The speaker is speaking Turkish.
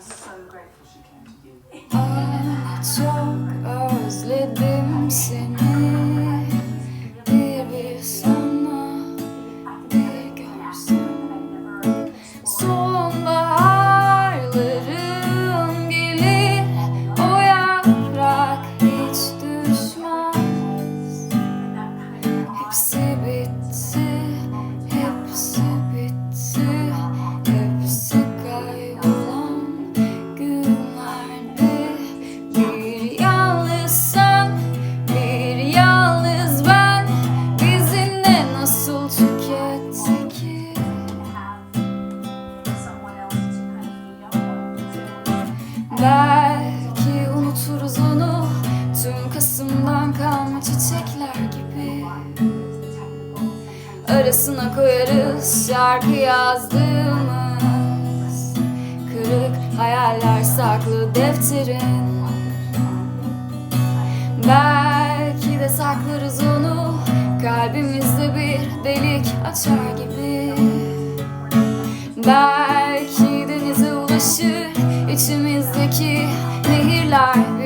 I'm so grateful she came to you. Belki unuturuz onu. Tüm Kasım'dan kalma çiçekler gibi. Arasına koyarız şarkı yazdığımız. Kırık hayaller saklı defterin. Belki de saklarız onu. Kalbimizde bir delik açar gibi. Belki içimizdeki nehirler